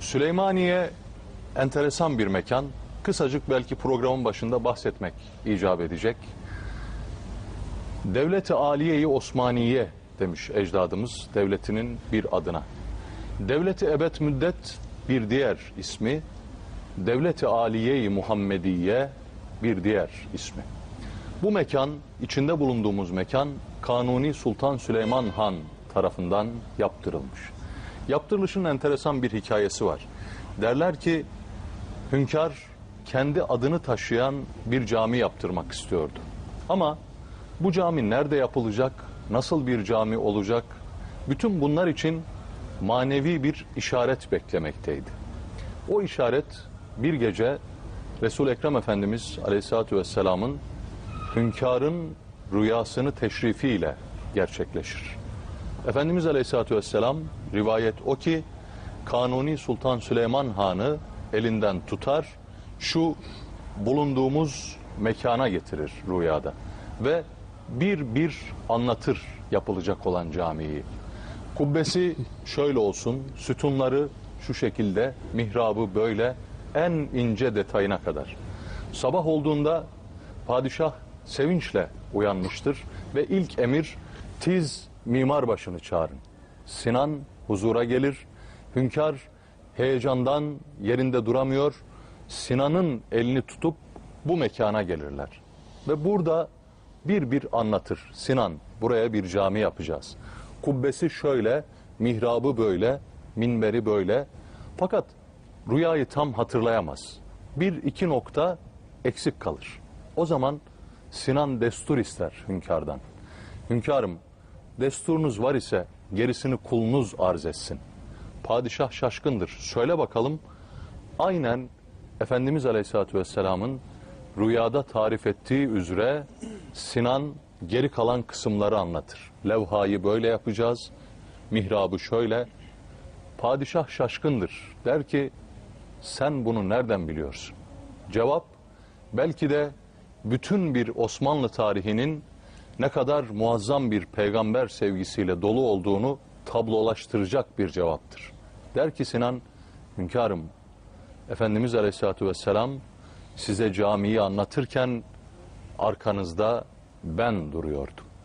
Süleymaniye enteresan bir mekan. Kısacık belki programın başında bahsetmek icap edecek. Devleti Aliye-i Osmaniye demiş ecdadımız devletinin bir adına. Devleti ebed müddet bir diğer ismi, Devleti Aliye-i Muhammediye bir diğer ismi. Bu mekan, içinde bulunduğumuz mekan Kanuni Sultan Süleyman Han tarafından yaptırılmış. Yaptırılışın enteresan bir hikayesi var. Derler ki hünkâr kendi adını taşıyan bir cami yaptırmak istiyordu. Ama bu cami nerede yapılacak, nasıl bir cami olacak, bütün bunlar için manevi bir işaret beklemekteydi. O işaret bir gece Resul Ekrem Efendimiz Aleyhisselatü Vesselam'ın hünkârın rüyasını teşrifiyle gerçekleşir. Efendimiz Aleyhisselatü Vesselam rivayet o ki Kanuni Sultan Süleyman Han'ı elinden tutar, şu bulunduğumuz mekana getirir rüyada ve bir bir anlatır yapılacak olan camiyi. Kubbesi şöyle olsun, sütunları şu şekilde, mihrabı böyle, en ince detayına kadar. Sabah olduğunda padişah sevinçle uyanmıştır ve ilk emir tiz mimar başını çağırın. Sinan huzura gelir, hünkâr heyecandan yerinde duramıyor, Sinan'ın elini tutup bu mekana gelirler. Ve burada bir bir anlatır. Sinan buraya bir cami yapacağız. Kubbesi şöyle, mihrabı böyle, minberi böyle. Fakat rüyayı tam hatırlayamaz. Bir iki nokta eksik kalır. O zaman Sinan destur ister hünkârdan. Hünkârım desturunuz var ise gerisini kulunuz arz etsin. Padişah şaşkındır. Söyle bakalım aynen Efendimiz Aleyhisselatü Vesselam'ın rüyada tarif ettiği üzere Sinan geri kalan kısımları anlatır. Levhayı böyle yapacağız, mihrabı şöyle. Padişah şaşkındır. Der ki sen bunu nereden biliyorsun? Cevap belki de bütün bir Osmanlı tarihinin ne kadar muazzam bir peygamber sevgisiyle dolu olduğunu tablolaştıracak bir cevaptır. Der ki Sinan, hünkârım, Efendimiz Aleyhisselatü Vesselam size camiyi anlatırken arkanızda ben duruyordum.